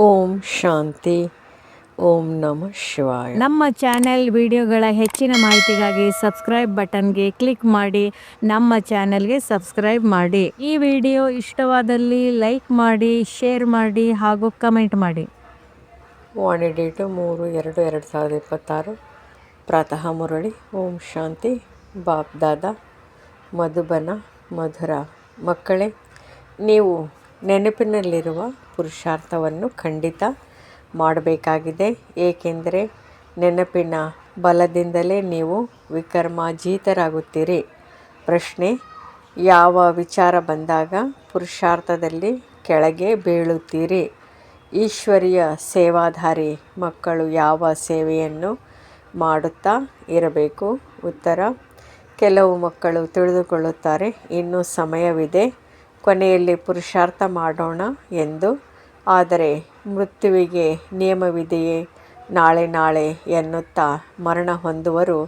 ಓಂ ಶಾಂತಿ ಓಂ ನಮ ಶಿವಾಯ. ನಮ್ಮ ಚಾನೆಲ್ ವಿಡಿಯೋಗಳ ಹೆಚ್ಚಿನ ಮಾಹಿತಿಗಾಗಿ ಸಬ್ಸ್ಕ್ರೈಬ್ ಬಟನ್ಗೆ ಕ್ಲಿಕ್ ಮಾಡಿ ನಮ್ಮ ಚಾನೆಲ್ಗೆ ಸಬ್ಸ್ಕ್ರೈಬ್ ಮಾಡಿ. ಈ ವಿಡಿಯೋ ಇಷ್ಟವಾದಲ್ಲಿ ಲೈಕ್ ಮಾಡಿ ಶೇರ್ ಮಾಡಿ ಹಾಗೂ ಕಮೆಂಟ್ ಮಾಡಿ. ವಾಣಿ ಡೇಟು ಮೂರು ಎರಡು ಎರಡು ಸಾವಿರದ ಇಪ್ಪತ್ತಾರು. ಪ್ರಾತಃ ಮುರಳಿ ಓಂ ಶಾಂತಿ ಬಾಪ್ ದಾದ ಮಧುಬನ ಮಧುರ. ಮಕ್ಕಳೇ ನೀವು ನೆನಪಿನಲ್ಲಿರುವ ಪುರುಷಾರ್ಥವನ್ನು ಖಂಡಿತ ಮಾಡಬೇಕಾಗಿದೆ. ಏಕೆಂದರೆ ನೆನಪಿನ ಬಲದಿಂದಲೇ ನೀವು ವಿಕರ್ಮಾಜೀತರಾಗುತ್ತೀರಿ. ಪ್ರಶ್ನೆ, ಯಾವ ವಿಚಾರ ಬಂದಾಗ ಪುರುಷಾರ್ಥದಲ್ಲಿ ಕೆಳಗೆ ಬೀಳುತ್ತೀರಿ? ಈಶ್ವರಿಯ ಸೇವಾಧಾರಿ ಮಕ್ಕಳು ಯಾವ ಸೇವೆಯನ್ನು ಮಾಡುತ್ತಾ ಇರಬೇಕು? ಉತ್ತರ, ಕೆಲವು ಮಕ್ಕಳು ತಿಳಿದುಕೊಳ್ಳುತ್ತಾರೆ, ಇನ್ನೂ ಸಮಯವಿದೆ ಕೊನೆಯಲ್ಲಿ ಪುರುಷಾರ್ಥ ಮಾಡೋಣ ಎಂದು. ಆದರೆ ಮೃತ್ಯುವಿಗೆ ನಿಯಮವಿದೆಯೇ? ನಾಳೆ ನಾಳೆ ಎನ್ನುತ್ತಾ ಮರಣ ಹೊಂದುವರು.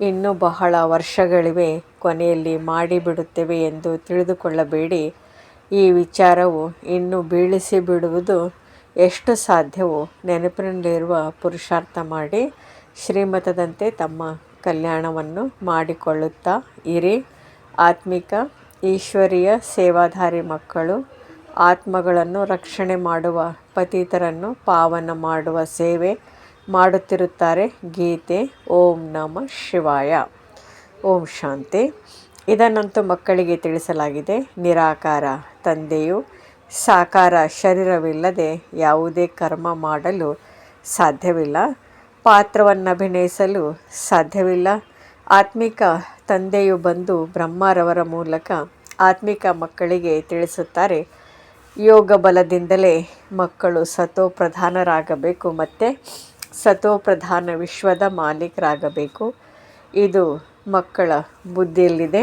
ಇನ್ನೂ ಬಹಳ ವರ್ಷಗಳಿವೆ, ಕೊನೆಯಲ್ಲಿ ಮಾಡಿಬಿಡುತ್ತೇವೆ ಎಂದು ತಿಳಿದುಕೊಳ್ಳಬೇಡಿ. ಈ ವಿಚಾರವು ಇನ್ನೂ ಬೀಳಿಸಿ ಬಿಡುವುದು ಎಷ್ಟು ಸಾಧ್ಯವೋ ನೆನಪಿನಲ್ಲಿರುವ ಪುರುಷಾರ್ಥ ಮಾಡಿ ಶ್ರೀಮತದಂತೆ ತಮ್ಮ ಕಲ್ಯಾಣವನ್ನು ಮಾಡಿಕೊಳ್ಳುತ್ತಾ ಇರಿ. ಆತ್ಮಿಕ ಈಶ್ವರೀಯ ಸೇವಾಧಾರಿ ಮಕ್ಕಳು, ಆತ್ಮಗಳನ್ನು ರಕ್ಷಣೆ ಮಾಡುವ ಪತಿತರನ್ನು ಪಾವನ ಮಾಡುವ ಸೇವೆ ಮಾಡುತ್ತಿರುತ್ತಾರೆ ಗೀತೆ. ಓಂ ನಮ ಶಿವಾಯ. ಓಂ ಶಾಂತಿ. ಇದನ್ನಂತೂ ಮಕ್ಕಳಿಗೆ ತಿಳಿಸಲಾಗಿದೆ. ನಿರಾಕಾರ ತಂದೆಯು ಸಾಕಾರ ಶರೀರವಿಲ್ಲದೆ ಯಾವುದೇ ಕರ್ಮ ಮಾಡಲು ಸಾಧ್ಯವಿಲ್ಲ. ಪಾತ್ರವನ್ನು ಅಭಿನಯಿಸಲು ಸಾಧ್ಯವಿಲ್ಲ. ಆತ್ಮಿಕ ತಂದೆಯು ಬಂದು ಬ್ರಹ್ಮರವರ ಮೂಲಕ ಆತ್ಮಿಕ ಮಕ್ಕಳಿಗೆ ತಿಳಿಸುತ್ತಾರೆ. ಯೋಗ ಬಲದಿಂದಲೇ ಮಕ್ಕಳು ಸತೋ ಪ್ರಧಾನರಾಗಬೇಕು ಮತ್ತು ಸತೋ ಪ್ರಧಾನ ವಿಶ್ವದ ಮಾಲೀಕರಾಗಬೇಕು. ಇದು ಮಕ್ಕಳ ಬುದ್ಧಿಯಲ್ಲಿದೆ.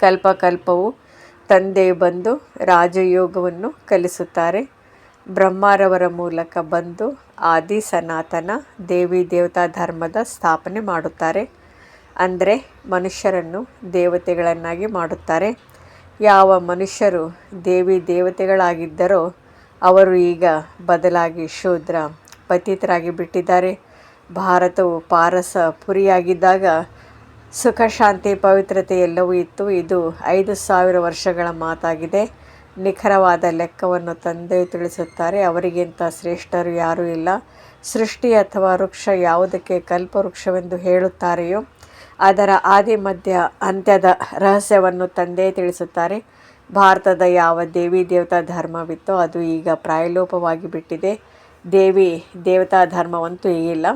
ಕಲ್ಪಕಲ್ಪವು ತಂದೆ ಬಂದು ರಾಜಯೋಗವನ್ನು ಕಲಿಸುತ್ತಾರೆ. ಬ್ರಹ್ಮರವರ ಮೂಲಕ ಬಂದು ಆದಿ ಸನಾತನ ದೇವಿ ದೇವತಾ ಧರ್ಮದ ಸ್ಥಾಪನೆ ಮಾಡುತ್ತಾರೆ. ಅಂದರೆ ಮನುಷ್ಯರನ್ನು ದೇವತೆಗಳನ್ನಾಗಿ ಮಾಡುತ್ತಾರೆ. ಯಾವ ಮನುಷ್ಯರು ದೇವಿ ದೇವತೆಗಳಾಗಿದ್ದರೋ, ಅವರು ಈಗ ಬದಲಾಗಿ ಶೂದ್ರ ಪತಿತರಾಗಿ ಬಿಟ್ಟಿದ್ದಾರೆ. ಭಾರತವು ಪಾರಸ ಪುರಿಯಾಗಿದ್ದಾಗ ಸುಖ, ಶಾಂತಿ, ಪವಿತ್ರತೆ ಎಲ್ಲವೂ ಇತ್ತು. ಇದು ಐದು ಸಾವಿರ ವರ್ಷಗಳ ಮಾತಾಗಿದೆ. ನಿಖರವಾದ ಲೆಕ್ಕವನ್ನು ತಂದೆ ತಿಳಿಸುತ್ತಾರೆ. ಅವರಿಗಿಂತ ಶ್ರೇಷ್ಠರು ಯಾರೂ ಇಲ್ಲ. ಸೃಷ್ಟಿ ಅಥವಾ ವೃಕ್ಷ ಯಾವುದಕ್ಕೆ ಕಲ್ಪವೃಕ್ಷವೆಂದು ಹೇಳುತ್ತಾರೆಯೋ ಅದರ ಆದಿ ಮಧ್ಯ ಅಂತ್ಯದ ರಹಸ್ಯವನ್ನು ತಂದೆ ತಿಳಿಸುತ್ತಾರೆ. ಭಾರತದ ಯಾವ ದೇವಿ ದೇವತಾ ಧರ್ಮವಿತ್ತೋ ಅದು ಈಗ ಪ್ರಾಯಲೋಪವಾಗಿ ಬಿಟ್ಟಿದೆ. ದೇವಿ ದೇವತಾ ಧರ್ಮವಂತೂ ಈಗಿಲ್ಲ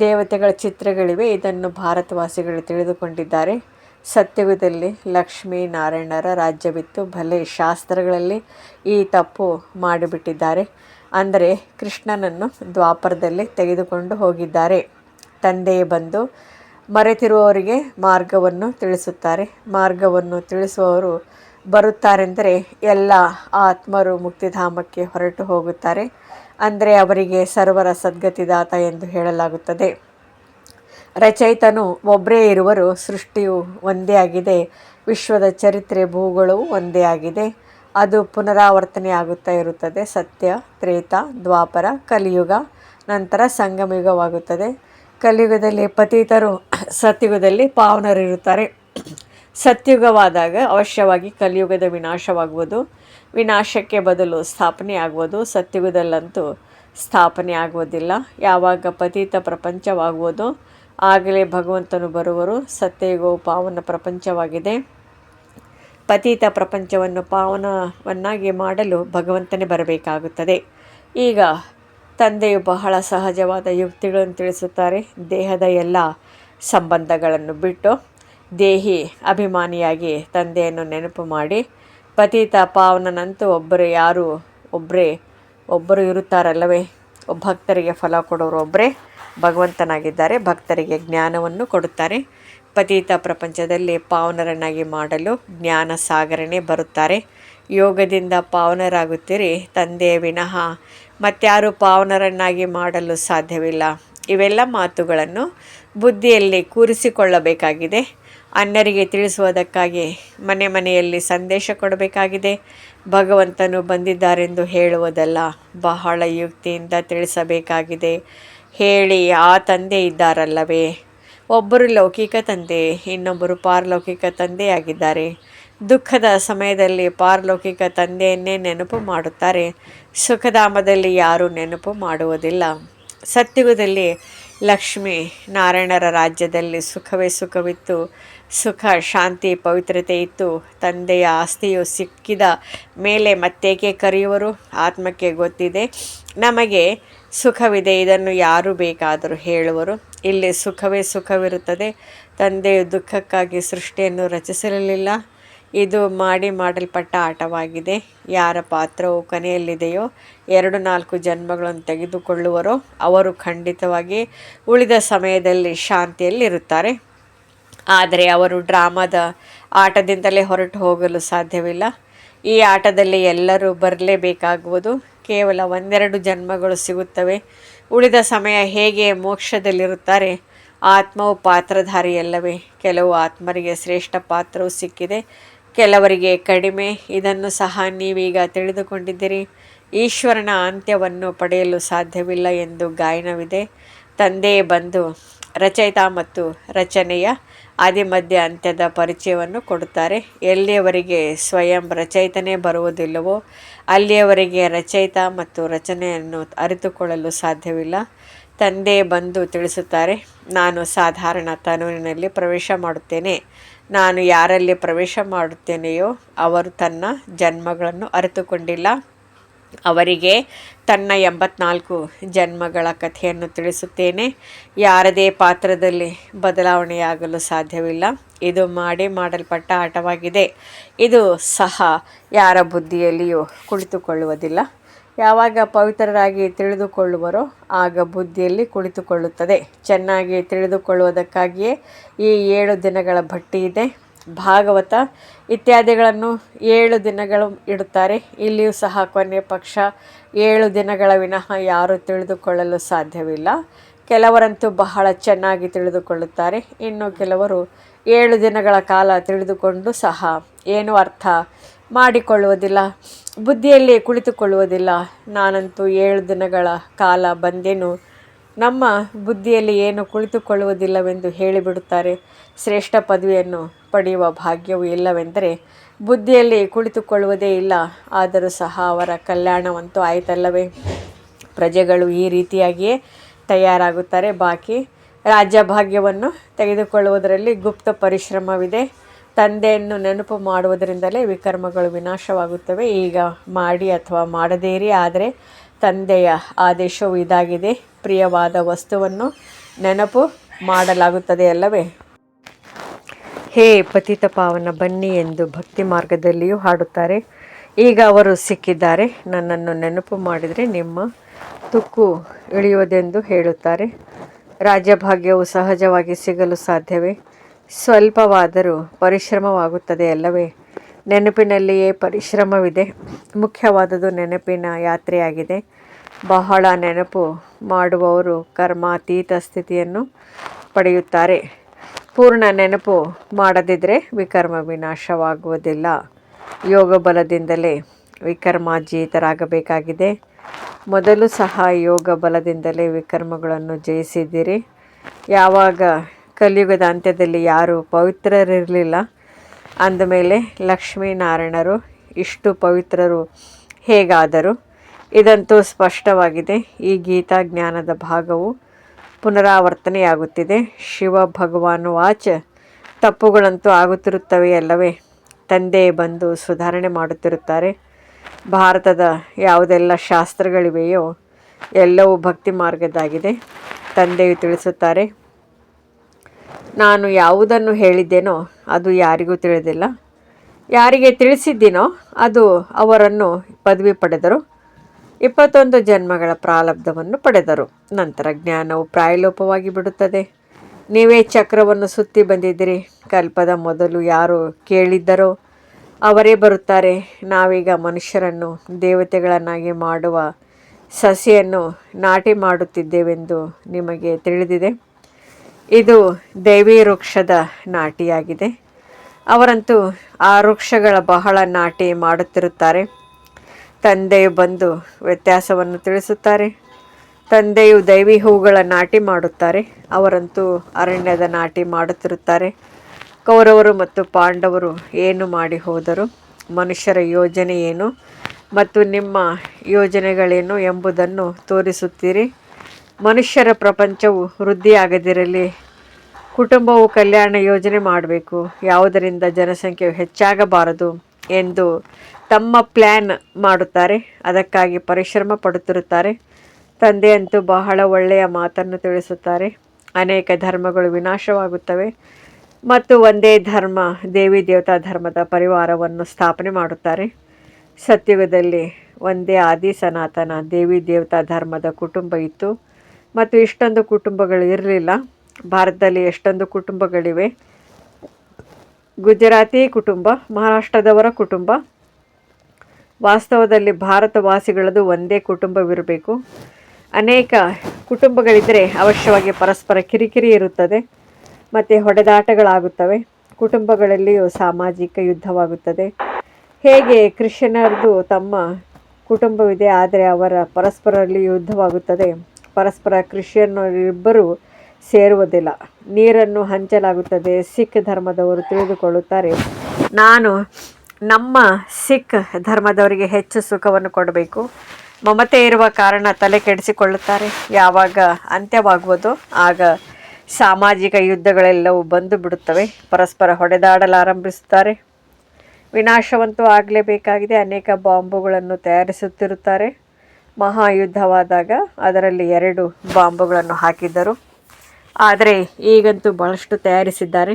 ದೇವತೆಗಳ ಚಿತ್ರಗಳಿವೆ, ಇದನ್ನು ಭಾರತವಾಸಿಗಳು ತಿಳಿದುಕೊಂಡಿದ್ದಾರೆ. ಸತ್ಯಯುಗದಲ್ಲಿ ಲಕ್ಷ್ಮೀ ನಾರಾಯಣರ ರಾಜ್ಯವಿತ್ತು. ಭಲೆ ಶಾಸ್ತ್ರಗಳಲ್ಲಿ ಈ ತಪ್ಪು ಮಾಡಿಬಿಟ್ಟಿದ್ದಾರೆ. ಅಂದರೆ ಕೃಷ್ಣನನ್ನು ದ್ವಾಪರದಲ್ಲಿ ತೆಗೆದುಕೊಂಡು ಹೋಗಿದ್ದಾರೆ. ತಂದೆಯೇ ಬಂದು ಮರೆತಿರುವವರಿಗೆ ಮಾರ್ಗವನ್ನು ತಿಳಿಸುತ್ತಾರೆ. ಮಾರ್ಗವನ್ನು ತಿಳಿಸುವವರು ಬರುತ್ತಾರೆಂದರೆ ಎಲ್ಲ ಆತ್ಮರು ಮುಕ್ತಿಧಾಮಕ್ಕೆ ಹೊರಟು ಹೋಗುತ್ತಾರೆ. ಅಂದರೆ ಅವರಿಗೆ ಸರ್ವರ ಸದ್ಗತಿದಾತ ಎಂದು ಹೇಳಲಾಗುತ್ತದೆ. ರಚಯಿತನು ಒಬ್ಬರೇ ಇರುವರು, ಸೃಷ್ಟಿಯು ಒಂದೇ ಆಗಿದೆ, ವಿಶ್ವದ ಚರಿತ್ರೆ ಭೂಗೋಳವು ಒಂದೇ ಆಗಿದೆ. ಅದು ಪುನರಾವರ್ತನೆ ಆಗುತ್ತಾ ಇರುತ್ತದೆ. ಸತ್ಯ, ತ್ರೇತ, ದ್ವಾಪರ, ಕಲಿಯುಗ, ನಂತರ ಸಂಗಮಯುಗವಾಗುತ್ತದೆ. ಕಲಿಯುಗದಲ್ಲಿ ಪತೀತರು ಸತ್ಯುಗದಲ್ಲಿ ಪಾವನರಿರುತ್ತಾರೆ. ಸತ್ಯುಗವಾದಾಗ ಅವಶ್ಯವಾಗಿ ಕಲಿಯುಗದ ವಿನಾಶವಾಗುವುದು. ವಿನಾಶಕ್ಕೆ ಬದಲು ಸ್ಥಾಪನೆ ಆಗುವುದು. ಸತ್ಯುಗದಲ್ಲಂತೂ ಸ್ಥಾಪನೆ ಆಗುವುದಿಲ್ಲ. ಯಾವಾಗ ಪತೀತ ಪ್ರಪಂಚವಾಗುವುದು ಆಗಲೇ ಭಗವಂತನು ಬರುವರು. ಸತ್ಯಯುಗವು ಪಾವನ ಪ್ರಪಂಚವಾಗಿದೆ. ಪತೀತ ಪ್ರಪಂಚವನ್ನು ಪಾವನವನ್ನಾಗಿ ಮಾಡಲು ಭಗವಂತನೇ ಬರಬೇಕಾಗುತ್ತದೆ. ಈಗ ತಂದೆಯು ಬಹಳ ಸಹಜವಾದ ಯುಕ್ತಿಗಳನ್ನು ತಿಳಿಸುತ್ತಾರೆ. ದೇಹದ ಎಲ್ಲ ಸಂಬಂಧಗಳನ್ನು ಬಿಟ್ಟು ದೇಹಿ ಅಭಿಮಾನಿಯಾಗಿ ತಂದೆಯನ್ನು ನೆನಪು ಮಾಡಿ. ಪತೀತ ಪಾವನನಂತೂ ಒಬ್ಬರು ಯಾರು? ಒಬ್ಬರೇ ಒಬ್ಬರು ಇರುತ್ತಾರಲ್ಲವೇ? ಭಕ್ತರಿಗೆ ಫಲ ಕೊಡೋರು ಒಬ್ಬರೇ ಭಗವಂತನಾಗಿದ್ದಾರೆ. ಭಕ್ತರಿಗೆ ಜ್ಞಾನವನ್ನು ಕೊಡುತ್ತಾರೆ. ಪತೀತ ಪ್ರಪಂಚದಲ್ಲಿ ಪಾವನರನ್ನಾಗಿ ಮಾಡಲು ಜ್ಞಾನ ಸಾಗರನೇ ಬರುತ್ತಾರೆ. ಯೋಗದಿಂದ ಪಾವನರಾಗುತ್ತೀರಿ. ತಂದೆಯ ವಿನಃ ಮತ್ತಾರು ಪಾವನರನ್ನಾಗಿ ಮಾಡಲು ಸಾಧ್ಯವಿಲ್ಲ. ಇವೆಲ್ಲ ಮಾತುಗಳನ್ನು ಬುದ್ಧಿಯಲ್ಲಿ ಕೂರಿಸಿಕೊಳ್ಳಬೇಕಾಗಿದೆ. ಅನ್ಯರಿಗೆ ತಿಳಿಸುವುದಕ್ಕಾಗಿ ಮನೆ ಮನೆಯಲ್ಲಿ ಸಂದೇಶ ಕೊಡಬೇಕಾಗಿದೆ. ಭಗವಂತನು ಬಂದಿದ್ದಾರೆಂದು ಹೇಳುವುದಲ್ಲ, ಬಹಳ ಯುಕ್ತಿಯಿಂದ ತಿಳಿಸಬೇಕಾಗಿದೆ. ಹೇಳಿ, ಆ ತಂದೆ ಇದ್ದಾರಲ್ಲವೇ? ಒಬ್ಬರು ಲೌಕಿಕ ತಂದೆ, ಇನ್ನೊಬ್ಬರು ಪಾರಲೌಕಿಕ ತಂದೆಯಾಗಿದ್ದಾರೆ. ದುಃಖದ ಸಮಯದಲ್ಲಿ ಪಾರಲೌಕಿಕ ತಂದೆಯನ್ನೇ ನೆನಪು ಮಾಡುತ್ತಾರೆ. ಸುಖಧಾಮದಲ್ಲಿ ಯಾರೂ ನೆನಪು ಮಾಡುವುದಿಲ್ಲ. ಸತ್ಯುಗದಲ್ಲಿ ಲಕ್ಷ್ಮಿ ನಾರಾಯಣರ ರಾಜ್ಯದಲ್ಲಿ ಸುಖವೇ ಸುಖವಿತ್ತು. ಸುಖ, ಶಾಂತಿ, ಪವಿತ್ರತೆ ಇತ್ತು. ತಂದೆಯ ಆಸ್ತಿಯು ಸಿಕ್ಕಿದ ಮೇಲೆ ಮತ್ತೇಕೆ ಕರೆಯುವರು? ಆತ್ಮಕ್ಕೆ ಗೊತ್ತಿದೆ. ನಮಗೆ ಸುಖವಿದೆ, ಇದನ್ನು ಯಾರು ಬೇಕಾದರೂ ಹೇಳುವರು. ಇಲ್ಲಿ ಸುಖವೇ ಸುಖವಿರುತ್ತದೆ. ತಂದೆಯು ದುಃಖಕ್ಕಾಗಿ ಸೃಷ್ಟಿಯನ್ನು ರಚಿಸಿರಲಿಲ್ಲ ಇದು ಮಾಡಿ ಮಾಡಲ್ಪಟ್ಟ ಆಟವಾಗಿದೆ. ಯಾರ ಪಾತ್ರವು ಕೊನೆಯಲ್ಲಿದೆಯೋ ಎರಡು ನಾಲ್ಕು ಜನ್ಮಗಳನ್ನು ತೆಗೆದುಕೊಳ್ಳುವರೋ ಅವರು ಖಂಡಿತವಾಗಿ ಉಳಿದ ಸಮಯದಲ್ಲಿ ಶಾಂತಿಯಲ್ಲಿರುತ್ತಾರೆ. ಆದರೆ ಅವರು ಡ್ರಾಮಾದ ಆಟದಿಂದಲೇ ಹೊರಟು ಹೋಗಲು ಸಾಧ್ಯವಿಲ್ಲ. ಈ ಆಟದಲ್ಲಿ ಎಲ್ಲರೂ ಬರಲೇಬೇಕಾಗುವುದು. ಕೇವಲ ಒಂದೆರಡು ಜನ್ಮಗಳು ಸಿಗುತ್ತವೆ. ಉಳಿದ ಸಮಯ ಹೇಗೆ ಮೋಕ್ಷದಲ್ಲಿರುತ್ತಾರೆ? ಆತ್ಮವು ಪಾತ್ರಧಾರಿಯಲ್ಲವೇ? ಕೆಲವು ಆತ್ಮರಿಗೆ ಶ್ರೇಷ್ಠ ಪಾತ್ರವು ಸಿಕ್ಕಿದೆ. ಕೆಲವರಿಗೆ ಕಡಿಮೆ. ಇದನ್ನು ಸಹ ನೀವೀಗ ತಿಳಿದುಕೊಂಡಿದ್ದೀರಿ. ಈಶ್ವರನ ಅಂತ್ಯವನ್ನು ಪಡೆಯಲು ಸಾಧ್ಯವಿಲ್ಲ ಎಂದು ಗಾಯನವಿದೆ. ತಂದೆ ಬಂದು ರಚಯಿತ ಮತ್ತು ರಚನೆಯ ಆದಿಮಧ್ಯ ಅಂತ್ಯದ ಪರಿಚಯವನ್ನು ಕೊಡುತ್ತಾರೆ. ಎಲ್ಲಿಯವರಿಗೆ ಸ್ವಯಂ ರಚಯಿತನೇ ಬರುವುದಿಲ್ಲವೋ, ಅಲ್ಲಿಯವರಿಗೆ ರಚಯಿತ ಮತ್ತು ರಚನೆಯನ್ನು ಅರಿತುಕೊಳ್ಳಲು ಸಾಧ್ಯವಿಲ್ಲ. ತಂದೆ ಬಂದು ತಿಳಿಸುತ್ತಾರೆ, ನಾನು ಸಾಧಾರಣ ತನುವಿನಲ್ಲಿ ಪ್ರವೇಶ ಮಾಡುತ್ತೇನೆ. ನಾನು ಯಾರಲ್ಲಿ ಪ್ರವೇಶ ಮಾಡುತ್ತೇನೆಯೋ ಅವರು ತನ್ನ ಜನ್ಮಗಳನ್ನು ಅರಿತುಕೊಂಡಿಲ್ಲ. ಅವರಿಗೆ ತನ್ನ ಎಂಬತ್ನಾಲ್ಕು ಜನ್ಮಗಳ ಕಥೆಯನ್ನು ತಿಳಿಸುತ್ತೇನೆ. ಯಾರದೇ ಪಾತ್ರದಲ್ಲಿ ಬದಲಾವಣೆಯಾಗಲು ಸಾಧ್ಯವಿಲ್ಲ. ಇದು ಮಾಡಿ ಮಾಡಲ್ಪಟ್ಟ ಆಟವಾಗಿದೆ. ಇದು ಸಹ ಯಾರ ಬುದ್ಧಿಯಲ್ಲಿಯೂ ಕುಳಿತುಕೊಳ್ಳುವುದಿಲ್ಲ. ಯಾವಾಗ ಪವಿತ್ರರಾಗಿ ತಿಳಿದುಕೊಳ್ಳುವರೋ ಆಗ ಬುದ್ಧಿಯಲ್ಲಿ ಕುಳಿತುಕೊಳ್ಳುತ್ತದೆ. ಚೆನ್ನಾಗಿ ತಿಳಿದುಕೊಳ್ಳುವುದಕ್ಕಾಗಿಯೇ ಈ ಏಳು ದಿನಗಳ ಭಟ್ಟಿ ಇದೆ. ಭಾಗವತ ಇತ್ಯಾದಿಗಳನ್ನು ಏಳು ದಿನಗಳು ಇಡುತ್ತಾರೆ. ಇಲ್ಲಿಯೂ ಸಹ ಕೊನೆ ಪಕ್ಷ ಏಳು ದಿನಗಳ ವಿನಃ ಯಾರೂ ತಿಳಿದುಕೊಳ್ಳಲು ಸಾಧ್ಯವಿಲ್ಲ. ಕೆಲವರಂತೂ ಬಹಳ ಚೆನ್ನಾಗಿ ತಿಳಿದುಕೊಳ್ಳುತ್ತಾರೆ. ಇನ್ನು ಕೆಲವರು ಏಳು ದಿನಗಳ ಕಾಲ ತಿಳಿದುಕೊಂಡು ಸಹ ಏನು ಅರ್ಥ ಮಾಡಿಕೊಳ್ಳುವುದಿಲ್ಲ. ಬುದ್ಧಿಯಲ್ಲಿ ಕುಳಿತುಕೊಳ್ಳುವುದಿಲ್ಲ. ನಾನಂತೂ ಏಳು ದಿನಗಳ ಕಾಲ ಬಂದೇನು. ನಮ್ಮ ಬುದ್ಧಿಯಲ್ಲಿ ಏನು ಕುಳಿತುಕೊಳ್ಳುವುದಿಲ್ಲವೆಂದು ಹೇಳಿಬಿಡುತ್ತಾರೆ. ಶ್ರೇಷ್ಠ ಪದವಿಯನ್ನು ಪಡೆಯುವ ಭಾಗ್ಯವು ಇಲ್ಲವೆಂದರೆ ಬುದ್ಧಿಯಲ್ಲಿ ಕುಳಿತುಕೊಳ್ಳುವುದೇ ಇಲ್ಲ. ಆದರೂ ಸಹ ಅವರ ಕಲ್ಯಾಣವಂತೂ ಆಯಿತಲ್ಲವೇ? ಪ್ರಜೆಗಳು ಈ ರೀತಿಯಾಗಿಯೇ ತಯಾರಾಗುತ್ತಾರೆ. ಬಾಕಿ ರಾಜ್ಯ ಭಾಗ್ಯವನ್ನು ತೆಗೆದುಕೊಳ್ಳುವುದರಲ್ಲಿ ಗುಪ್ತ ಪರಿಶ್ರಮವಿದೆ. ತಂದೆಯನ್ನು ನೆನಪು ಮಾಡುವುದರಿಂದಲೇ ವಿಕರ್ಮಗಳು ವಿನಾಶವಾಗುತ್ತವೆ. ಈಗ ಮಾಡಿ ಅಥವಾ ಮಾಡದೇ ಇರಿ ಆದರೆ ತಂದೆಯ ಆದೇಶವು ಇದಾಗಿದೆ. ಪ್ರಿಯವಾದ ವಸ್ತುವನ್ನು ನೆನಪು ಮಾಡಲಾಗುತ್ತದೆ ಅಲ್ಲವೇ? ಹೇ ಪತಿತ ಪಾವನ, ಬನ್ನಿ ಎಂದು ಭಕ್ತಿ ಮಾರ್ಗದಲ್ಲಿಯೂ ಹಾಡುತ್ತಾರೆ. ಈಗ ಅವರು ಸಿಕ್ಕಿದ್ದಾರೆ. ನನ್ನನ್ನು ನೆನಪು ಮಾಡಿದರೆ ನಿಮ್ಮ ತುಕ್ಕು ಇಳಿಯುವುದೆಂದು ಹೇಳುತ್ತಾರೆ. ರಾಜ್ಯಭಾಗ್ಯವು ಸಹಜವಾಗಿ ಸಿಗಲು ಸಾಧ್ಯವೇ? ಸ್ವಲ್ಪವಾದರೂ ಪರಿಶ್ರಮವಾಗುತ್ತದೆ ಅಲ್ಲವೇ? ನೆನಪಿನಲ್ಲಿಯೇ ಪರಿಶ್ರಮವಿದೆ. ಮುಖ್ಯವಾದದ್ದು ನೆನಪಿನ ಯಾತ್ರೆಯಾಗಿದೆ. ಬಹಳ ನೆನಪು ಮಾಡುವವರು ಕರ್ಮಾತೀತ ಸ್ಥಿತಿಯನ್ನು ಪಡೆಯುತ್ತಾರೆ. ಪೂರ್ಣ ನೆನಪು ಮಾಡದಿದ್ದರೆ ವಿಕರ್ಮ ವಿನಾಶವಾಗುವುದಿಲ್ಲ. ಯೋಗ ಬಲದಿಂದಲೇ ವಿಕರ್ಮಾಜೀತರಾಗಬೇಕಾಗಿದೆ ಮೊದಲು ಸಹ ಯೋಗ ಬಲದಿಂದಲೇ ವಿಕರ್ಮಗಳನ್ನು ಜಯಿಸಿದ್ದೀರಿ. ಯಾವಾಗ ಕಲಿಯುಗದ ಅಂತ್ಯದಲ್ಲಿ ಯಾರು ಪವಿತ್ರರಿರಲಿಲ್ಲ. ಅಂದಮೇಲೆ ಲಕ್ಷ್ಮೀನಾರಾಯಣರು ಇಷ್ಟು ಪವಿತ್ರರು ಹೇಗಾದರು? ಇದಂತೂ ಸ್ಪಷ್ಟವಾಗಿದೆ. ಈ ಗೀತಾ ಜ್ಞಾನದ ಭಾಗವು ಪುನರಾವರ್ತನೆಯಾಗುತ್ತಿದೆ. ಶಿವ ಭಗವಾನ್ ವಾಚ ತಪ್ಪುಗಳಂತೂ ಆಗುತ್ತಿರುತ್ತವೆ ಅಲ್ಲವೇ? ತಂದೆ ಬಂದು ಸುಧಾರಣೆ ಮಾಡುತ್ತಿರುತ್ತಾರೆ. ಭಾರತದ ಯಾವುದೆಲ್ಲ ಶಾಸ್ತ್ರಗಳಿವೆಯೋ ಎಲ್ಲವೂ ಭಕ್ತಿ ಮಾರ್ಗದಾಗಿದೆ ತಂದೆಯು ತಿಳಿಸುತ್ತಾರೆ ನಾನು ಯಾವುದನ್ನು ಹೇಳಿದ್ದೇನೋ ಅದು ಯಾರಿಗೂ ತಿಳಿದಿಲ್ಲ. ಯಾರಿಗೆ ತಿಳಿಸಿದ್ದೀನೋ ಅದು ಅವರನ್ನು ಪದವಿ ಪಡೆದರು. ಇಪ್ಪತ್ತೊಂದು ಜನ್ಮಗಳ ಪ್ರಾಲಬ್ಧವನ್ನು ಪಡೆದರು. ನಂತರ ಜ್ಞಾನವು ಪ್ರಾಯಲೋಪವಾಗಿ ಬಿಡುತ್ತದೆ. ನೀವೇ ಚಕ್ರವನ್ನು ಸುತ್ತಿ ಬಂದಿದ್ದೀರಿ. ಕಲ್ಪದ ಮೊದಲು ಯಾರು ಕೇಳಿದ್ದರೋ ಅವರೇ ಬರುತ್ತಾರೆ. ನಾವೀಗ ಮನುಷ್ಯರನ್ನು ದೇವತೆಗಳನ್ನಾಗಿ ಮಾಡುವ ಸಸಿಯನ್ನು ನಾಟಿ ಮಾಡುತ್ತಿದ್ದೇವೆಂದು ನಿಮಗೆ ತಿಳಿದಿದೆ. ಇದು ದೇವಿ ವೃಕ್ಷದ ನಾಟಿಯಾಗಿದೆ. ಅವರಂತೂ ಆ ವೃಕ್ಷಗಳ ಬಹಳ ನಾಟಿ ಮಾಡುತ್ತಿರುತ್ತಾರೆ. ತಂದೆಯು ಬಂದು ವ್ಯತ್ಯಾಸವನ್ನು ತಿಳಿಸುತ್ತಾರೆ. ತಂದೆಯು ದೈವಿ ಹೂಗಳ ನಾಟಿ ಮಾಡುತ್ತಾರೆ. ಅವರಂತೂ ಅರಣ್ಯದ ನಾಟಿ ಮಾಡುತ್ತಿರುತ್ತಾರೆ. ಕೌರವರು ಮತ್ತು ಪಾಂಡವರು ಏನು ಮಾಡಿ ಹೋದರು? ಮನುಷ್ಯರ ಯೋಜನೆ ಏನು? ಮತ್ತು ನಿಮ್ಮ ಯೋಜನೆಗಳೇನು ಎಂಬುದನ್ನು ತೋರಿಸುತ್ತೀರಿ. ಮನುಷ್ಯರ ಪ್ರಪಂಚವು ವೃದ್ಧಿಯಾಗದಿರಲಿ, ಕುಟುಂಬವು ಕಲ್ಯಾಣ ಯೋಜನೆ ಮಾಡಬೇಕು, ಯಾವುದರಿಂದ ಜನಸಂಖ್ಯೆಯು ಹೆಚ್ಚಾಗಬಾರದು ಎಂದು ತಮ್ಮ ಪ್ಲ್ಯಾನ್ ಮಾಡುತ್ತಾರೆ. ಅದಕ್ಕಾಗಿ ಪರಿಶ್ರಮ ಪಡುತ್ತಿರುತ್ತಾರೆ. ತಂದೆಯಂತೂ ಬಹಳ ಒಳ್ಳೆಯ ಮಾತನ್ನು ತಿಳಿಸುತ್ತಾರೆ. ಅನೇಕ ಧರ್ಮಗಳು ವಿನಾಶವಾಗುತ್ತವೆ ಮತ್ತು ಒಂದೇ ಧರ್ಮ, ದೇವಿ ದೇವತಾ ಧರ್ಮದ ಪರಿವಾರವನ್ನು ಸ್ಥಾಪನೆ ಮಾಡುತ್ತಾರೆ. ಸತ್ಯುಗದಲ್ಲಿ ಒಂದೇ ಆದಿ ಸನಾತನ ದೇವಿ ದೇವತಾ ಧರ್ಮದ ಕುಟುಂಬ ಇತ್ತು. ಮತ್ತು ಇಷ್ಟೊಂದು ಕುಟುಂಬಗಳು ಇರಲಿಲ್ಲ. ಭಾರತದಲ್ಲಿ ಎಷ್ಟೊಂದು ಕುಟುಂಬಗಳಿವೆ. ಗುಜರಾತಿ ಕುಟುಂಬ, ಮಹಾರಾಷ್ಟ್ರದವರ ಕುಟುಂಬ. ವಾಸ್ತವದಲ್ಲಿ ಭಾರತವಾಸಿಗಳದು ಒಂದೇ ಕುಟುಂಬವಿರಬೇಕು. ಅನೇಕ ಕುಟುಂಬಗಳಿದ್ದರೆ ಅವಶ್ಯವಾಗಿ ಪರಸ್ಪರ ಕಿರಿಕಿರಿ ಇರುತ್ತದೆ. ಮತ್ತು ಹೊಡೆದಾಟಗಳಾಗುತ್ತವೆ. ಕುಟುಂಬಗಳಲ್ಲಿಯೂ ಸಾಮಾಜಿಕ ಯುದ್ಧವಾಗುತ್ತದೆ. ಹೇಗೆ ಕ್ರಿಶ್ಚಿಯನರದು ತಮ್ಮ ಕುಟುಂಬವಿದೆ, ಆದರೆ ಅವರ ಪರಸ್ಪರಲ್ಲಿ ಯುದ್ಧವಾಗುತ್ತದೆ. ಪರಸ್ಪರ ಕ್ರಿಶ್ಚಿಯನ್ನರಿಬ್ಬರು ಸೇರುವುದಿಲ್ಲ. ನೀರನ್ನು ಹಂಚಲಾಗುತ್ತದೆ. ಸಿಖ್ ಧರ್ಮದವರು ತಿಳಿದುಕೊಳ್ಳುತ್ತಾರೆ, ನಾನು ನಮ್ಮ ಸಿಖ್ ಧರ್ಮದವರಿಗೆ ಹೆಚ್ಚು ಸುಖವನ್ನು ಕೊಡಬೇಕು. ಮಮತೆ ಇರುವ ಕಾರಣ ತಲೆ ಕೆಡಿಸಿಕೊಳ್ಳುತ್ತಾರೆ. ಯಾವಾಗ ಅಂತ್ಯವಾಗುವುದೋ ಆಗ ಸಾಮಾಜಿಕ ಯುದ್ಧಗಳೆಲ್ಲವೂ ಬಂದು ಬಿಡುತ್ತವೆ. ಪರಸ್ಪರ ಹೊಡೆದಾಡಲಾರಂಭಿಸುತ್ತಾರೆ. ವಿನಾಶವಂತೂ ಆಗಲೇಬೇಕಾಗಿದೆ. ಅನೇಕ ಬಾಂಬುಗಳನ್ನು ತಯಾರಿಸುತ್ತಿರುತ್ತಾರೆ. ಮಹಾಯುದ್ಧವಾದಾಗ ಅದರಲ್ಲಿ ಎರಡು ಬಾಂಬುಗಳನ್ನು ಹಾಕಿದ್ದರು. ಆದರೆ ಈಗಂತೂ ಬಹಳಷ್ಟು ತಯಾರಿಸಿದ್ದಾರೆ.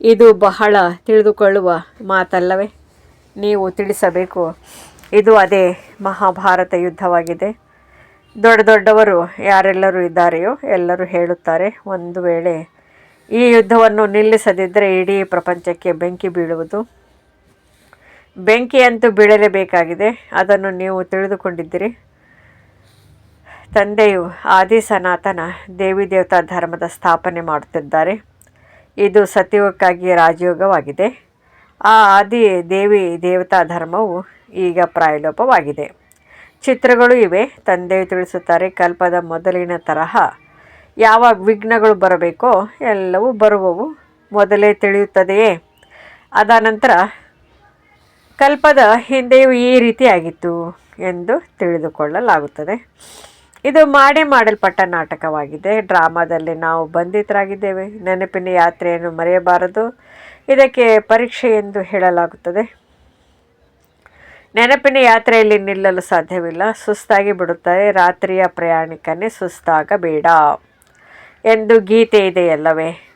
ಇದು ಬಹಳ ತಿಳಿದುಕೊಳ್ಳುವ ಮಾತಲ್ಲವೇ? ನೀವು ತಿಳಿಸಬೇಕು. ಇದು ಅದೇ ಮಹಾಭಾರತ ಯುದ್ಧವಾಗಿದೆ. ದೊಡ್ಡ ದೊಡ್ಡವರು ಯಾರೆಲ್ಲರೂ ಇದ್ದಾರೆಯೋ ಎಲ್ಲರೂ ಹೇಳುತ್ತಾರೆ, ಒಂದು ವೇಳೆ ಈ ಯುದ್ಧವನ್ನು ನಿಲ್ಲಿಸದಿದ್ದರೆ ಇಡೀ ಪ್ರಪಂಚಕ್ಕೆ ಬೆಂಕಿ ಬೀಳುವುದು. ಬೆಂಕಿಯಂತೂ ಬೀಳಲೇಬೇಕಾಗಿದೆ. ಅದನ್ನು ನೀವು ತಿಳಿದುಕೊಂಡಿದ್ದೀರಿ. ತಂದೆಯು ಆದಿ ಸನಾತನ ದೇವಿ ದೇವತಾ ಧರ್ಮದ ಸ್ಥಾಪನೆ ಮಾಡುತ್ತಿದ್ದಾರೆ. ಇದು ಸತ್ಯುಗಕ್ಕಾಗಿ ರಾಜಯೋಗವಾಗಿದೆ. ಆ ಆದಿ ದೇವಿ ದೇವತಾ ಧರ್ಮವು ಈಗ ಪ್ರಾಯಲೋಪವಾಗಿದೆ. ಚಿತ್ರಗಳು ಇವೆ. ತಂದೆಯು ತಿಳಿಸುತ್ತಾರೆ, ಕಲ್ಪದ ಮೊದಲಿನ ತರಹ ಯಾವ ವಿಘ್ನಗಳು ಬರಬೇಕೋ ಎಲ್ಲವೂ ಬರುವವು. ಮೊದಲೇ ತಿಳಿಯುತ್ತದೆಯೇ? ಅದಾನಂತರ ಕಲ್ಪದ ಹಿಂದೆಯೂ ಈ ರೀತಿಯಾಗಿತ್ತು ಎಂದು ತಿಳಿದುಕೊಳ್ಳಲಾಗುತ್ತದೆ. ಇದು ಮಾಡೇ ಮಾಡಲ್ಪಟ್ಟ ನಾಟಕವಾಗಿದೆ. ಡ್ರಾಮಾದಲ್ಲಿ ನಾವು ಬಂಧಿತರಾಗಿದ್ದೇವೆ. ನೆನಪಿನ ಯಾತ್ರೆಯನ್ನು ಮರೆಯಬಾರದು. ಇದಕ್ಕೆ ಪರೀಕ್ಷೆ ಎಂದು ಹೇಳಲಾಗುತ್ತದೆ. ನೆನಪಿನ ಯಾತ್ರೆಯಲ್ಲಿ ನಿಲ್ಲಲು ಸಾಧ್ಯವಿಲ್ಲ. ಸುಸ್ತಾಗಿ ಬಿಡುತ್ತಾರೆ. ರಾತ್ರಿಯ ಪ್ರಯಾಣಿಕನೇ ಸುಸ್ತಾಗಬೇಡ ಎಂದು ಗೀತೆ ಇದೆಯಲ್ಲವೇ?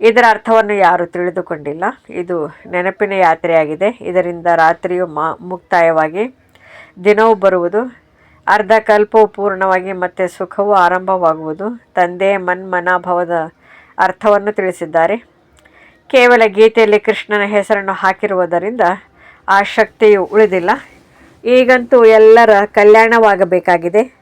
ಇದರ ಅರ್ಥವನ್ನು ಯಾರು ತಿಳಿದುಕೊಂಡಿಲ್ಲ. ಇದು ನೆನಪಿನ ಯಾತ್ರೆಯಾಗಿದೆ. ಇದರಿಂದ ರಾತ್ರಿಯು ಮಾ, ಮುಕ್ತಾಯವಾಗಿ ದಿನವೂ ಬರುವುದು, ಅರ್ಧ ಕಲ್ಪವು ಪೂರ್ಣವಾಗಿ ಮತ್ತೆ ಸುಖವು ಆರಂಭವಾಗುವುದು. ತಂದೆ ಮನ್ಮನಾಭವದ ಅರ್ಥವನ್ನು ತಿಳಿಸಿದ್ದಾರೆ. ಕೇವಲ ಗೀತೆಯಲ್ಲಿ ಕೃಷ್ಣನ ಹೆಸರನ್ನು ಹಾಕಿರುವುದರಿಂದ ಆ ಶಕ್ತಿಯು ಉಳಿದಿಲ್ಲ. ಈಗಂತೂ ಎಲ್ಲರ ಕಲ್ಯಾಣವಾಗಬೇಕಾಗಿದೆ.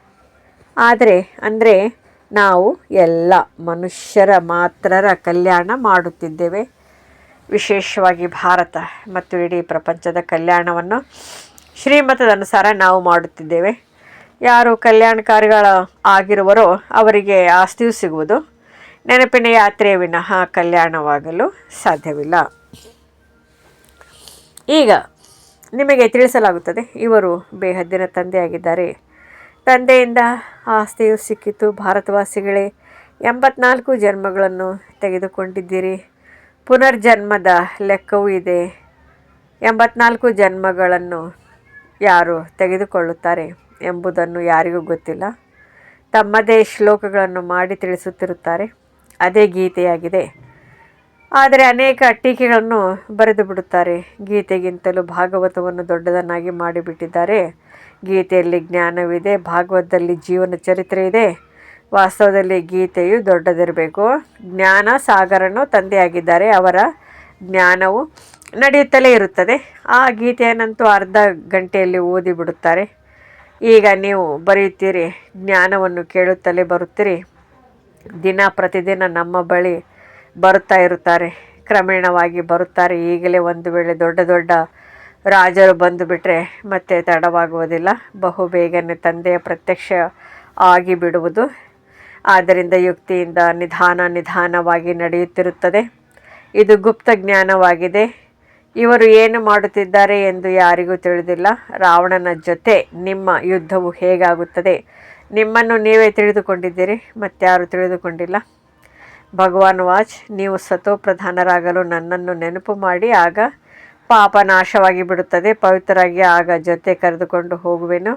ಆದರೆ, ಅಂದರೆ ನಾವು ಎಲ್ಲ ಮನುಷ್ಯರ ಮಾತ್ರರ ಕಲ್ಯಾಣ ಮಾಡುತ್ತಿದ್ದೇವೆ. ವಿಶೇಷವಾಗಿ ಭಾರತ ಮತ್ತು ಇಡೀ ಪ್ರಪಂಚದ ಕಲ್ಯಾಣವನ್ನು ಶ್ರೀಮತದ ಅನುಸಾರ ನಾವು ಮಾಡುತ್ತಿದ್ದೇವೆ. ಯಾರು ಕಲ್ಯಾಣಕಾರಿಗಳ ಆಗಿರುವರೋ ಅವರಿಗೆ ಆಸ್ತಿಯು ಸಿಗುವುದು. ನೆನಪಿನ ಯಾತ್ರೆಯ ವಿನಃ ಕಲ್ಯಾಣವಾಗಲು ಸಾಧ್ಯವಿಲ್ಲ. ಈಗ ನಿಮಗೆ ತಿಳಿಸಲಾಗುತ್ತದೆ, ಇವರು ಬೇಹದ್ದಿನ ತಂದೆಯಾಗಿದ್ದಾರೆ. ತಂದೆಯಿಂದ ಆಸ್ತಿಯು ಸಿಕ್ಕಿತು. ಭಾರತವಾಸಿಗಳೇ, ಎಂಬತ್ನಾಲ್ಕು ಜನ್ಮಗಳನ್ನು ತೆಗೆದುಕೊಂಡಿದ್ದೀರಿ. ಪುನರ್ಜನ್ಮದ ಲೆಕ್ಕವೂ ಇದೆ. ಎಂಬತ್ನಾಲ್ಕು ಜನ್ಮಗಳನ್ನು ಯಾರು ತೆಗೆದುಕೊಳ್ಳುತ್ತಾರೆ ಎಂಬುದನ್ನು ಯಾರಿಗೂ ಗೊತ್ತಿಲ್ಲ. ತಮ್ಮದೇ ಶ್ಲೋಕಗಳನ್ನು ಮಾಡಿ ತಿಳಿಸುತ್ತಿರುತ್ತಾರೆ. ಅದೇ ಗೀತೆಯಾಗಿದೆ. ಆದರೆ ಅನೇಕ ಟೀಕೆಗಳನ್ನು ಬರೆದು ಬಿಡುತ್ತಾರೆ ಗೀತೆಗಿಂತಲೂ ಭಾಗವತವನ್ನು ದೊಡ್ಡದನ್ನಾಗಿ ಮಾಡಿಬಿಟ್ಟಿದ್ದಾರೆ. ಗೀತೆಯಲ್ಲಿ ಜ್ಞಾನವಿದೆ, ಭಾಗವತದಲ್ಲಿ ಜೀವನ ಚರಿತ್ರೆ ಇದೆ. ವಾಸ್ತವದಲ್ಲಿ ಗೀತೆಯು ದೊಡ್ಡದಿರಬೇಕು. ಜ್ಞಾನ ಸಾಗರನು ತಂದೆಯಾಗಿದ್ದಾರೆ, ಅವರ ಜ್ಞಾನವು ನಡೆಯುತ್ತಲೇ ಇರುತ್ತದೆ. ಆ ಗೀತೆಯನ್ನಂತೂ ಅರ್ಧ ಗಂಟೆಯಲ್ಲಿ ಓದಿಬಿಡುತ್ತಾರೆ ಈಗ ನೀವು ಬರೆಯುತ್ತೀರಿ, ಜ್ಞಾನವನ್ನು ಕೇಳುತ್ತಲೇ ಬರುತ್ತೀರಿ. ದಿನ ಪ್ರತಿದಿನ ನಮ್ಮ ಬಳಿ ಬರುತ್ತಾ ಇರುತ್ತಾರೆ. ಕ್ರಮೇಣವಾಗಿ ಬರುತ್ತಾರೆ. ಈಗಲೇ ಒಂದು ವೇಳೆ ದೊಡ್ಡ ದೊಡ್ಡ ರಾಜರು ಬಂದುಬಿಟ್ರೆ ಮತ್ತೆ ತಡವಾಗುವುದಿಲ್ಲ. ಬಹು ಬೇಗನೆ ತಂದೆಯ ಪ್ರತ್ಯಕ್ಷ ಆಗಿಬಿಡುವುದು. ಆದ್ದರಿಂದ ಯುಕ್ತಿಯಿಂದ ನಿಧಾನ ನಿಧಾನವಾಗಿ ನಡೆಯುತ್ತಿರುತ್ತದೆ. ಇದು ಗುಪ್ತ ಜ್ಞಾನವಾಗಿದೆ. ಇವರು ಏನು ಮಾಡುತ್ತಿದ್ದಾರೆ ಎಂದು ಯಾರಿಗೂ ತಿಳಿದಿಲ್ಲ. ರಾವಣನ ಜೊತೆ ನಿಮ್ಮ ಯುದ್ಧವು ಹೇಗಾಗುತ್ತದೆ? ನಿಮ್ಮನ್ನು ನೀವೇ ತಿಳಿದುಕೊಂಡಿದ್ದೀರಿ, ಮತ್ತಾರು ತಿಳಿದುಕೊಂಡಿಲ್ಲ. ಭಗವಾನ್ ವಾಚ್, ನೀವು ಸತೋಪ್ರಧಾನರಾಗಲು ನನ್ನನ್ನು ನೆನಪು ಮಾಡಿ, ಆಗ ಪಾಪ ನಾಶವಾಗಿ ಬಿಡುತ್ತದೆ ಪವಿತ್ರರಾಗಿ ಆಗ ಜೊತೆ ಕರೆದುಕೊಂಡು ಹೋಗುವೆನು.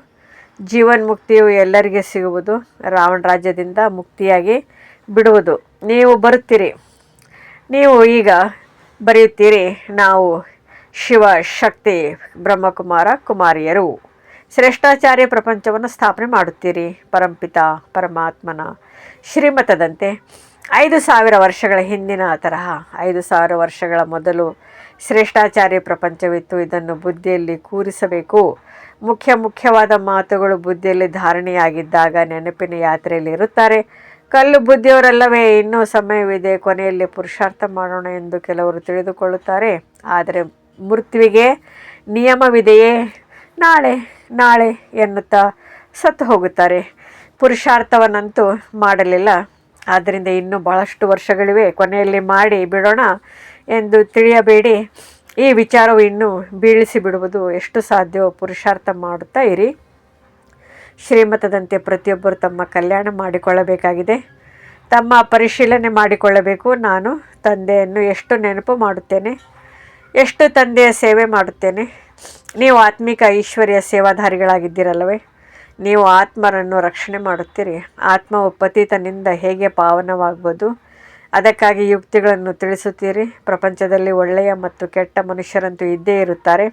ಜೀವನ್ ಮುಕ್ತಿಯು ಎಲ್ಲರಿಗೆ ಸಿಗುವುದು. ರಾವಣ ರಾಜ್ಯದಿಂದ ಮುಕ್ತಿಯಾಗಿ ಬಿಡುವುದು. ನೀವು ಬರುತ್ತೀರಿ. ನೀವು ಈಗ ಬರೆಯುತ್ತೀರಿ, ನಾವು ಶಿವ ಶಕ್ತಿ ಬ್ರಹ್ಮಕುಮಾರ ಕುಮಾರಿಯರು. ಶ್ರೇಷ್ಠಾಚಾರ್ಯ ಪ್ರಪಂಚವನ್ನು ಸ್ಥಾಪನೆ ಮಾಡುತ್ತೀರಿ. ಪರಂಪಿತ ಪರಮಾತ್ಮನ ಶ್ರೀಮತದಂತೆ. ಐದು ಸಾವಿರ ವರ್ಷಗಳ ಹಿಂದಿನ ತರಹ, ಐದು ಸಾವಿರ ವರ್ಷಗಳ ಮೊದಲು ಶ್ರೇಷ್ಠಾಚಾರ್ಯ ಪ್ರಪಂಚವಿತ್ತು. ಇದನ್ನು ಬುದ್ಧಿಯಲ್ಲಿ ಕೂರಿಸಬೇಕು. ಮುಖ್ಯ ಮುಖ್ಯವಾದ ಮಾತುಗಳು ಬುದ್ಧಿಯಲ್ಲಿ ಧಾರಣೆಯಾಗಿದ್ದಾಗ ನೆನಪಿನ ಯಾತ್ರೆಯಲ್ಲಿ ಇರುತ್ತಾರೆ. ಕಲ್ಲು ಬುದ್ಧಿಯವರಲ್ಲವೇ? ಇನ್ನೂ ಸಮಯವಿದೆ. ಕೊನೆಯಲ್ಲಿ ಪುರುಷಾರ್ಥ ಮಾಡೋಣ ಎಂದು ಕೆಲವರು ತಿಳಿದುಕೊಳ್ಳುತ್ತಾರೆ. ಆದರೆ ಮೃತ್ಯುವಿಗೆ ನಿಯಮವಿದೆಯೇ? ನಾಳೆ ನಾಳೆ ಎನ್ನುತ್ತಾ ಸತ್ತು ಹೋಗುತ್ತಾರೆ. ಪುರುಷಾರ್ಥವನ್ನಂತೂ ಮಾಡಲಿಲ್ಲ. ಆದ್ದರಿಂದ ಇನ್ನೂ ಬಹಳಷ್ಟು ವರ್ಷಗಳಿವೆ. ಕೊನೆಯಲ್ಲಿ ಮಾಡಿ ಬಿಡೋಣ. ಎಂದು ತಿಳಿಯಬೇಡಿ. ಈ ವಿಚಾರವು ಇನ್ನೂ ಬೀಳಿಸಿ ಬಿಡುವುದು ಎಷ್ಟು ಸಾಧ್ಯವೋ ಪುರುಷಾರ್ಥ ಮಾಡುತ್ತಾ ಇರಿ. ಶ್ರೀಮತದಂತೆ ಪ್ರತಿಯೊಬ್ಬರು ತಮ್ಮ ಕಲ್ಯಾಣ ಮಾಡಿಕೊಳ್ಳಬೇಕಾಗಿದೆ. ತಮ್ಮ ಪರಿಶೀಲನೆ ಮಾಡಿಕೊಳ್ಳಬೇಕು. ನಾನು ತಂದೆಯನ್ನು ಎಷ್ಟು ನೆನಪು ಮಾಡುತ್ತೇನೆ? ಎಷ್ಟು ತಂದೆಯ ಸೇವೆ ಮಾಡುತ್ತೇನೆ? ನೀವು ಆತ್ಮಿಕ ಐಶ್ವರ್ಯ ಸೇವಾಧಾರಿಗಳಾಗಿದ್ದೀರಲ್ಲವೇ? ನೀವು ಆತ್ಮರನ್ನು ರಕ್ಷಣೆ ಮಾಡುತ್ತೀರಿ. ಆತ್ಮವು ಪತೀತನಿಂದ ಹೇಗೆ ಪಾವನವಾಗ್ಬೋದು ಅದಕ್ಕಾಗಿ ಯುಕ್ತಿಗಳನ್ನು ತಿಳಿಸುತ್ತೀರಿ. ಪ್ರಪಂಚದಲ್ಲಿ ಒಳ್ಳೆಯ ಮತ್ತು ಕೆಟ್ಟ ಮನುಷ್ಯರಂತೂ ಇದ್ದೇ ಇರುತ್ತಾರೆ.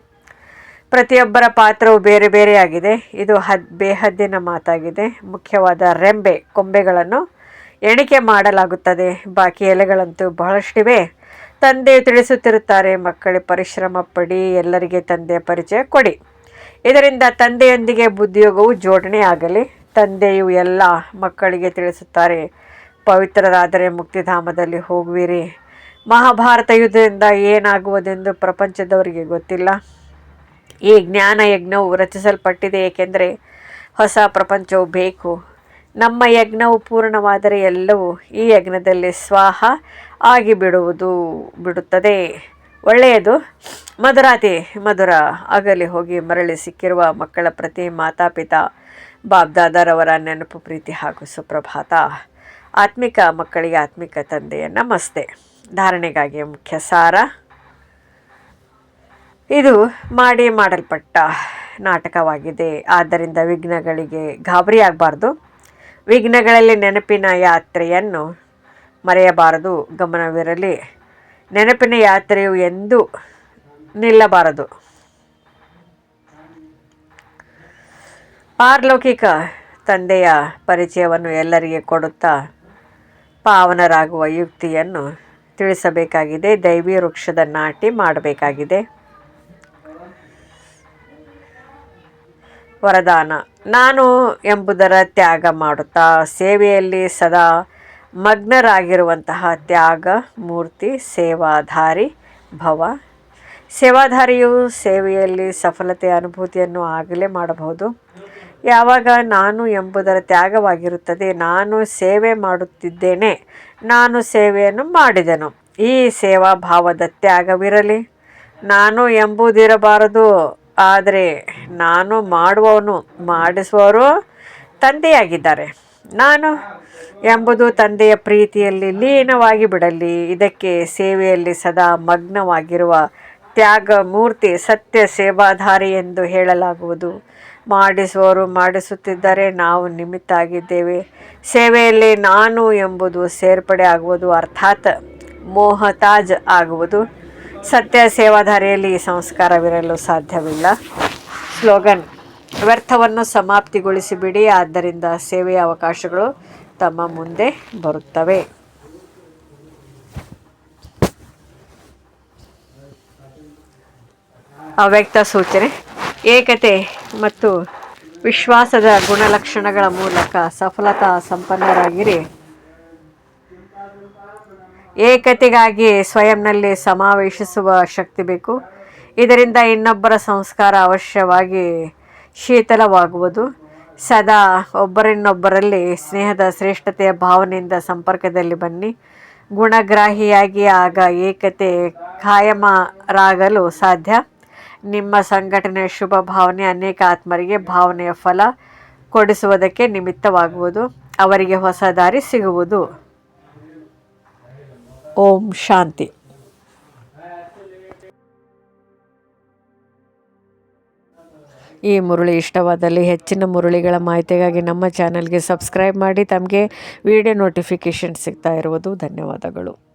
ಪ್ರತಿಯೊಬ್ಬರ ಪಾತ್ರವು ಬೇರೆ ಬೇರೆಯಾಗಿದೆ. ಇದು ಹದ್, ಬೇಹದ್ದಿನ ಮಾತಾಗಿದೆ. ಮುಖ್ಯವಾದ ರೆಂಬೆ ಕೊಂಬೆಗಳನ್ನು ಎಣಿಕೆ ಮಾಡಲಾಗುತ್ತದೆ. ಬಾಕಿ ಎಲೆಗಳಂತೂ ಬಹಳಷ್ಟಿವೆ. ತಂದೆ ತಿಳಿಸುತ್ತಿರುತ್ತಾರೆ, ಮಕ್ಕಳ ಪರಿಶ್ರಮ ಪಡಿ, ಎಲ್ಲರಿಗೆ ತಂದೆಯ ಪರಿಚಯ ಕೊಡಿ. ಇದರಿಂದ ತಂದೆಯೊಂದಿಗೆ ಬುದ್ಧಿಯೋಗವು ಜೋಡಣೆ ಆಗಲಿ ತಂದೆಯು ಎಲ್ಲ ಮಕ್ಕಳಿಗೆ ತಿಳಿಸುತ್ತಾರೆ. ಪವಿತ್ರರಾದರೆ ಮುಕ್ತಿಧಾಮದಲ್ಲಿ ಹೋಗುವಿರಿ. ಮಹಾಭಾರತ ಯುದ್ಧದಿಂದ ಏನಾಗುವುದೆಂದು ಪ್ರಪಂಚದವರಿಗೆ ಗೊತ್ತಿಲ್ಲ. ಈ ಜ್ಞಾನ ಯಜ್ಞವು ರಚಿಸಲ್ಪಟ್ಟಿದೆ, ಏಕೆಂದರೆ ಹೊಸ ಪ್ರಪಂಚವು ಬೇಕು. ನಮ್ಮ ಯಜ್ಞವು ಪೂರ್ಣವಾದರೆ ಎಲ್ಲವೂ ಈ ಯಜ್ಞದಲ್ಲಿ ಸ್ವಾಹ ಆಗಿ ಬಿಡುವುದು ಬಿಡುತ್ತದೆ. ಒಳ್ಳೆಯದು. ಮಧುರಾತಿ, ಮಧುರ ಅಗಲಿ ಹೋಗಿ ಮರಳಿ ಸಿಕ್ಕಿರುವ ಮಕ್ಕಳ ಪ್ರತಿ ಮಾತಾಪಿತಾ ಬಾಬ್ದಾದರವರ ನೆನಪು, ಪ್ರೀತಿ ಹಾಗೂ ಸುಪ್ರಭಾತ. ಆತ್ಮಿಕ ಮಕ್ಕಳಿಗೆ ಆತ್ಮಿಕ ತಂದೆಯ ನಮಸ್ತೆ. ಧಾರಣೆಗಾಗಿ ಮುಖ್ಯ ಸಾರ. ಇದು ಮಾಡಿ ಮಾಡಲ್ಪಟ್ಟ ನಾಟಕವಾಗಿದೆ. ಆದ್ದರಿಂದ ವಿಘ್ನಗಳಿಗೆ ಗಾಬರಿ ಆಗಬಾರ್ದು. ವಿಘ್ನಗಳಲ್ಲಿ ನೆನಪಿನ ಯಾತ್ರೆಯನ್ನು ಮರೆಯಬಾರದು. ಗಮನವಿರಲಿ. ನೆನಪಿನ ಯಾತ್ರೆಯು ಎಂದು ನಿಲ್ಲಬಾರದು. ಪಾರಲೌಕಿಕ ತಂದೆಯ ಪರಿಚಯವನ್ನು ಎಲ್ಲರಿಗೆ ಕೊಡುತ್ತಾ ಪಾವನರಾಗುವ ಯುಕ್ತಿಯನ್ನು ತಿಳಿಸಬೇಕಾಗಿದೆ. ದೈವಿ ವೃಕ್ಷದ ನಾಟಿ ಮಾಡಬೇಕಾಗಿದೆ. ವರದಾನ. ನಾನು ಎಂಬುದರ ತ್ಯಾಗ ಮಾಡುತ್ತಾ, ಸೇವೆಯಲ್ಲಿ ಸದಾ ಮಗ್ನರಾಗಿರುವಂತಹ ತ್ಯಾಗ, ಮೂರ್ತಿ, ಸೇವಾಧಾರಿ, ಭವ. ಸೇವಾಧಾರಿಯು ಸೇವೆಯಲ್ಲಿ ಸಫಲತೆಯ ಅನುಭೂತಿಯನ್ನು ಆಗಲೇ ಮಾಡಬಹುದು. ಯಾವಾಗ ನಾನು ಎಂಬುದರ ತ್ಯಾಗವಾಗಿರುತ್ತದೆ, ನಾನು ಸೇವೆ ಮಾಡುತ್ತಿದ್ದೇನೆ, ನಾನು ಸೇವೆಯನ್ನು ಮಾಡಿದೆನು. ಈ ಸೇವಾ ಭಾವದ ತ್ಯಾಗವಿರಲಿ. ನಾನು ಎಂಬುದಿರಬಾರದು, ಆದರೆ ನಾನು ಮಾಡುವವನು, ಮಾಡಿಸುವವರು ತಂದೆಯಾಗಿದ್ದಾರೆ. ನಾನು ಎಂಬುದು ತಂದೆಯ ಪ್ರೀತಿಯಲ್ಲಿ ಲೀನವಾಗಿ ಬಿಡಲಿ. ಇದಕ್ಕೆ ಸೇವೆಯಲ್ಲಿ ಸದಾ ಮಗ್ನವಾಗಿರುವ ತ್ಯಾಗ ಮೂರ್ತಿ ಸತ್ಯ ಸೇವಾಧಾರಿ ಎಂದು ಹೇಳಲಾಗುವುದು. ಮಾಡಿಸುವವರು ಮಾಡಿಸುತ್ತಿದ್ದರೆ ನಾವು ನಿಮಿತ್ತ ಆಗಿದ್ದೇವೆ ಸೇವೆಯಲ್ಲಿ ನಾನು ಎಂಬುದು ಸೇರ್ಪಡೆ ಆಗುವುದು, ಅರ್ಥಾತ್ ಮೋಹತಾಜ್ ಆಗುವುದು. ಸತ್ಯ ಸೇವಾಧಾರಿಯಲ್ಲಿ ಈ ಸಂಸ್ಕಾರವಿರಲು ಸಾಧ್ಯವಿಲ್ಲ. ಸ್ಲೋಗನ್, ವ್ಯರ್ಥವನ್ನು ಸಮಾಪ್ತಿಗೊಳಿಸಿಬಿಡಿ, ಆದ್ದರಿಂದ ಸೇವೆಯ ಅವಕಾಶಗಳು ತಮ್ಮ ಮುಂದೆ ಬರುತ್ತವೆ. ಅವ್ಯಕ್ತ ಸೂಚನೆ ಏಕತೆ ಮತ್ತು ವಿಶ್ವಾಸದ ಗುಣಲಕ್ಷಣಗಳ ಮೂಲಕ ಸಫಲತಾ ಸಂಪನ್ನರಾಗಿರಿ. ಏಕತೆಗಾಗಿ ಸ್ವಯಂನಲ್ಲಿ ಸಮಾವೇಶಿಸುವ ಶಕ್ತಿ ಬೇಕು. ಇದರಿಂದ ಇನ್ನೊಬ್ಬರ ಸಂಸ್ಕಾರ ಅವಶ್ಯವಾಗಿ ಶೀತಲವಾಗುವುದು. ಸದಾ ಒಬ್ಬರಿನ್ನೊಬ್ಬರಲ್ಲಿ ಸ್ನೇಹದ ಶ್ರೇಷ್ಠತೆಯ ಭಾವನೆಯಿಂದ ಸಂಪರ್ಕದಲ್ಲಿ ಬನ್ನಿ. ಗುಣಗ್ರಾಹಿಯಾಗಿ ಆಗ ಏಕತೆ ಕಾಯಮರಾಗಲು ಸಾಧ್ಯ. ನಿಮ್ಮ ಸಂಘಟನೆಯ ಶುಭ ಭಾವನೆ ಅನೇಕ ಆತ್ಮರಿಗೆ ಭಾವನೆಯ ಫಲ ಕೊಡಿಸುವುದಕ್ಕೆ ನಿಮಿತ್ತವಾಗುವುದು. ಅವರಿಗೆ ಹೊಸ ದಾರಿ ಸಿಗುವುದು. ಓಂ ಶಾಂತಿ. ಈ ಮುರುಳಿ ಇಷ್ಟವಾದಲ್ಲಿ ಹೆಚ್ಚಿನ ಮುರುಳಿಗಳ ಮಾಹಿತಿಗಾಗಿ ನಮ್ಮ ಚಾನಲ್ಗೆ ಸಬ್ಸ್ಕ್ರೈಬ್ ಮಾಡಿ, ತಮಗೆ ವಿಡಿಯೋ ನೋಟಿಫಿಕೇಷನ್ ಸಿಗ್ತಾ ಇರುವುದು. ಧನ್ಯವಾದಗಳು.